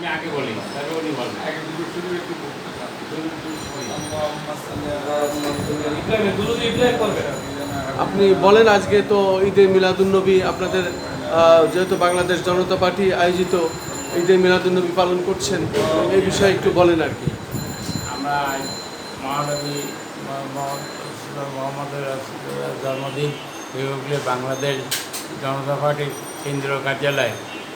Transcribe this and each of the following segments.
আমি আগে বলি তারপরে উনি বলবেন আগে দুটো শুরু একটু আপনি। বলেন আজকে তো ঈদে মিলাদুন্নবী আপনাদের যেহেতু বাংলাদেশ জনতা পার্টি আয়োজিত ঈদে মিলাদুন্নবী পালন করছেন এই বিষয়ে একটু বলেন আর কি। আমরা মহানবী মোহাম্মদের জন্মদিন বাংলাদেশ জনতা পার্টির কেন্দ্রীয় কার্যালয়ে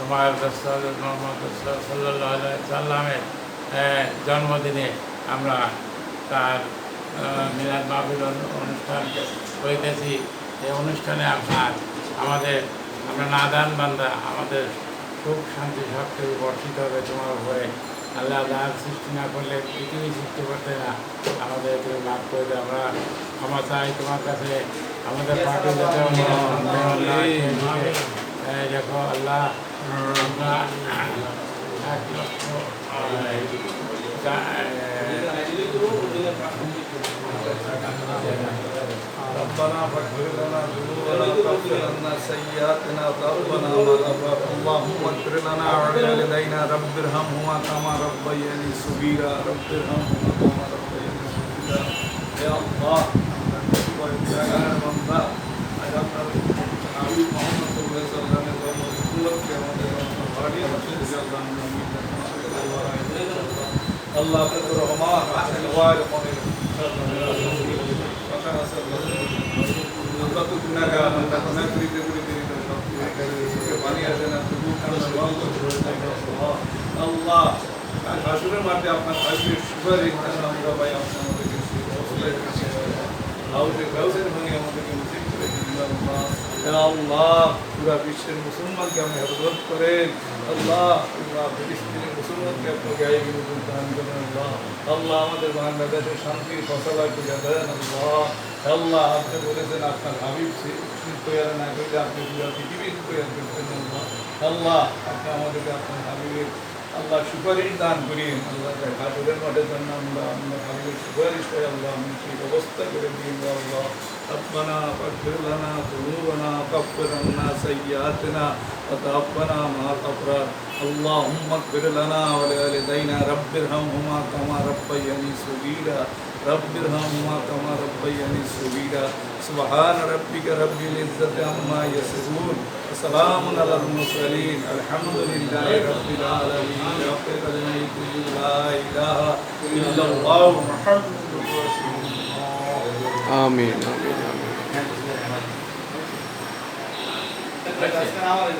তোমার মোহাম্মদ সাল্লাহ সাল্লামের জন্মদিনে আমরা তার মিলাদ মাহফিল অনু- অনুষ্ঠান করিতেছি। এই অনুষ্ঠানে আপনার আমাদের আমরা নাদান বান্দা আমাদের সুখ শান্তি সব কিছু বর্ষিত হবে তোমার উপরে। আল্লাহ যার সৃষ্টি না করলে পৃথিবী সৃষ্টি করতে না আমাদের তুমি মাফ করে দেয় আমরা ক্ষমা চাই তোমার কাছে। আমাদের পার্টি দেখো আল্লাহ ระหังทัตโตอะไรกะ ربنا فاغفر لنا ذنوبنا وكفر عنا سيئاتنا وتوفنا مع الأبرار. اللهم اغفر لنا ولوالدينا رب ارحمهما كما ربياني صغيرا. رب ارحمهما كما ربياني صغيرا. يا الله يا رب محمد صلى الله عليه وسلم আল্লাহ আপনার রহমান আছেন ওয়ার মনে কথা আছে আমরা তো গুনাহগার আমরা গুনাহ করিতে করিতে সব পানি আসে না তবু আমরা বন্ধ আল্লাহ আসরের মাঠে আপনার আসবে সুপারিশ আমরা ভাই আপনার আমাদেরকে হাউসে হাউসের ভাঙে আমাদেরকে মুসিব করে দিন আল্লাহ ইয়া আল্লাহ, পুরা বিশ্বের মুসলমানকে আপনি হেফাজত করেন আল্লাহ, পুরা ফিলিস্তিনের মুসলমানকে আপনি গায়ে গিয়ে দান করেন, আল্লাহ। আল্লাহ আমাদের বাংলাদেশের শান্তি, ফসলা করে দেন, আল্লাহ। আল্লাহ আপনি বলেছেন, আপনার হাবিব তৈরি না করলে আপনি পুরা পৃথিবী তৈরি করতেন আল্লাহ। আল্লাহ, আপনি আমাদেরকে আপনার হাবিবের আল্লাহ সুপারিশ দান করিন আল্লাহ হাজুরের মাঠের জন্য আমরা আপনার হাবিবের সুপারিশ করে আল্লাহ আমি সেই ব্যবস্থা করে দিন আল্লাহ ربنا فاغفر لنا ذنوبنا وكفر عنا سيئاتنا وتوفنا مع الابرار اللهم اغفر لنا ولوالدينا رب ارحمهما كما ربياني صغيرا رب ارحمهما كما ربياني صغيرا. سبحان ربك رب العزة عما يصفون. وسلام على المرسلين. الحمد لله رب العالمين. رب العالمين لا إله إلا الله محمد آمين. آمين. آمين